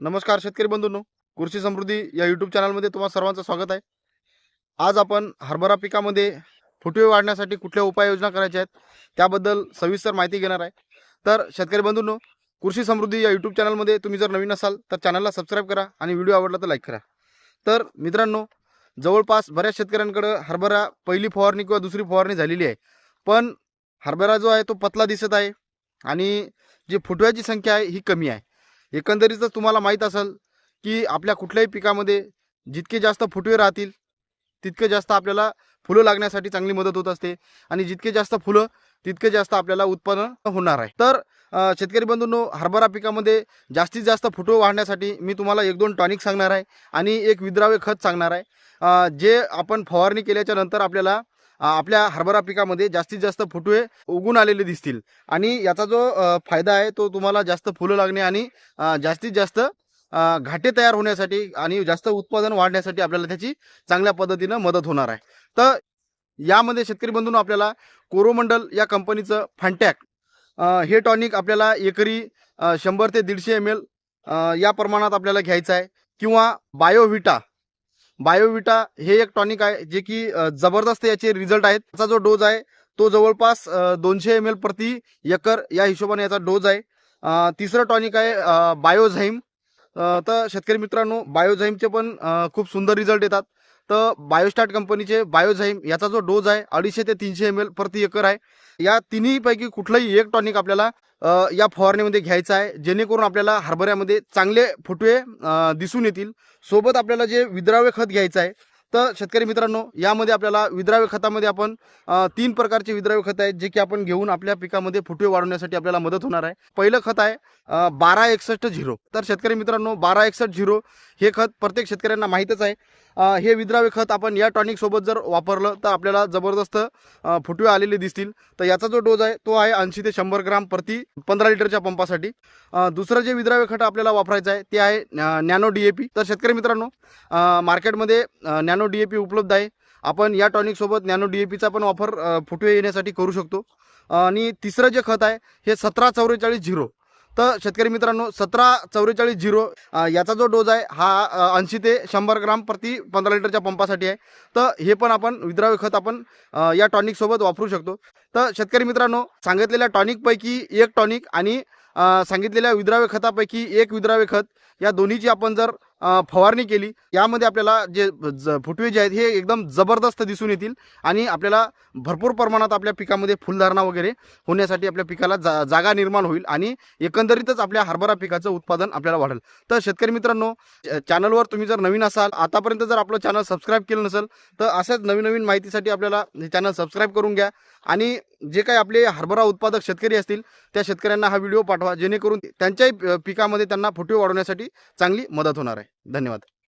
नमस्कार शेतकरी बंधूंनो कृषी समृद्धी या यूट्यूब चॅनलमध्ये तुम्हा सर्वांचं स्वागत आहे. आज आपण हरभरा पिकामध्ये फुटवे वाढण्यासाठी कुठल्या उपाययोजना करायच्या आहेत त्याबद्दल सविस्तर माहिती घेणार आहे. तर शेतकरी बंधूंनो कृषी समृद्धी या यूट्यूब चॅनलमध्ये तुम्ही जर नवीन असाल तर चॅनलला सबस्क्राईब करा आणि व्हिडिओ आवडला तर लाईक करा. तर मित्रांनो जवळपास बऱ्याच शेतकऱ्यांकडं हरभरा पहिली फवारणी किंवा दुसरी फवारणी झालेली आहे. पण हरभरा जो आहे तो पतला दिसत आहे आणि जी फुटव्याची संख्या आहे ही कमी आहे. एकंदरीतच तुम्हाला माहीत असेल की आपल्या कुठल्याही पिकामध्ये जितके जास्त फुटवे राहतील तितके जास्त आपल्याला फुलं लागण्यासाठी चांगली मदत होत असते आणि जितके जास्त फुलं तितके जास्त आपल्याला उत्पन्न होणार आहे. तर शेतकरी बंधूंनो हरभरा पिकामध्ये जास्तीत जास्त फुटवे वाढण्यासाठी मी तुम्हाला एक दोन टॉनिक सांगणार आहे आणि एक विद्राव्य खत सांगणार आहे. जे आपण फवारणी केल्याच्यानंतर आपल्याला आपल्या हरभरा पिकामध्ये जास्तीत जास्त फुटवे उगून आलेले दिसतील. आणि याचा जो फायदा आहे तो तुम्हाला जास्त फुलं लागणे आणि जास्तीत जास्त घाटे तयार होण्यासाठी आणि जास्त उत्पादन वाढण्यासाठी आपल्याला त्याची चांगल्या पद्धतीनं मदत होणार आहे. तर यामध्ये शेतकरी बंधून आपल्याला कोरोमंडल या कंपनीचं फॅन्टॅक हे टॉनिक आपल्याला एकरी शंभर ते दीडशे एम एल या प्रमाणात आपल्याला घ्यायचं आहे. किंवा बायोव्हिटा बायोविटा हे एक टॉनिक आहे जे की जबरदस्त याचे रिझल्ट आहेत. त्याचा जो डोज आहे तो जवळपास दोनशे एम एल प्रति एकर या हिशोबाने याचा डोज आहे. तिसरं टॉनिक आहे बायोझाईम तर शेतकरी मित्रांनो बायोझाईमचे पण खूप सुंदर रिझल्ट येतात. तर बायोस्टार्ट कंपनीचे बायोझाईम याचा जो डोज आहे अडीचशे ते तीनशे एम एल प्रति एकर आहे. या तिन्हीपैकी कुठलंही एक टॉनिक आपल्याला या फवारणीमध्ये घ्यायचं आहे जेणेकरून आपल्याला हरभऱ्यामध्ये चांगले फुटवे दिसून येतील. सोबत आपल्याला जे विद्राव्य खत घ्यायचं आहे तर शेतकरी मित्रांनो यामध्ये आपल्याला विद्राव्य खतामध्ये आपण तीन प्रकारचे विद्राव्य खत आहेत जे की आपण घेऊन आपल्या पिकामध्ये फुटवे वाढवण्यासाठी आपल्याला मदत होणार आहे. पहिलं खत आहे बारा एकसष्ट झिरो. तर शेतकरी मित्रांनो बारा एकसष्ट झिरो हे खत प्रत्येक शेतकऱ्यांना माहीतच आहे. हे विद्राव्य खत आपण या टॉनिक सोबत जर वापरलं तर आपल्याला जबरदस्त फुटवे आलेले दिसतील. तर याचा जो डोज आहे तो आहे ऐंशी ते शंभर ग्राम प्रति पंधरा लिटरच्या पंपासाठी. दुसरं जे विद्राव्य खत आपल्याला वापरायचं आहे ते आहे नॅनो डी ए पी तर शेतकरी मित्रांनो मार्केटमध्ये nano nano D A P उपलब्ध आहे. आपण या टॉनिकसोबत नॅनो डी ए पीचा पण वापर फुटवे येण्यासाठी करू शकतो. आणि तिसरं जे खत आहे हे सतरा चौवेचाळीस झिरो. तर शेतकरी मित्रांनो सतरा चौवेचाळीस झिरो याचा जो डोज आहे हा ऐंशी ते शंभर ग्राम प्रति पंधरा लिटरच्या पंपासाठी आहे. तर हे पण आपण विद्राव्य खत आपण या टॉनिकसोबत वापरू शकतो. तर शेतकरी मित्रांनो सांगितलेल्या टॉनिकपैकी एक टॉनिक आणि सांगितलेल्या विद्राव्य खतापैकी एक विद्राव्य खत या दोन्हीची आपण जर फवारणी केली. यामध्ये आपल्याला जे ज फुटवे जे आहेत हे एकदम जबरदस्त दिसून येतील आणि आपल्याला भरपूर प्रमाणात आपल्या पिकामध्ये फुलधारणा वगैरे होण्यासाठी आपल्या पिकाला जा जागा निर्माण होईल आणि एकंदरीतच आपल्या हरभरा पिकाचं उत्पादन आपल्याला वाढेल. तर शेतकरी मित्रांनो चॅनलवर तुम्ही जर नवीन असाल आतापर्यंत जर आपलं चॅनल सबस्क्राईब केलं नसेल तर अशाच नवीन नवीन माहितीसाठी आपल्याला हे चॅनल सबस्क्राईब करून घ्या आणि जे काही आपले हरभरा उत्पादक शेतकरी असतील त्या शेतकऱ्यांना हा व्हिडिओ पाठवा जेणेकरून त्यांच्याही पिकामध्ये त्यांना फुटवे वाढवण्यासाठी चांगली मदत होणार आहे. धन्यवाद.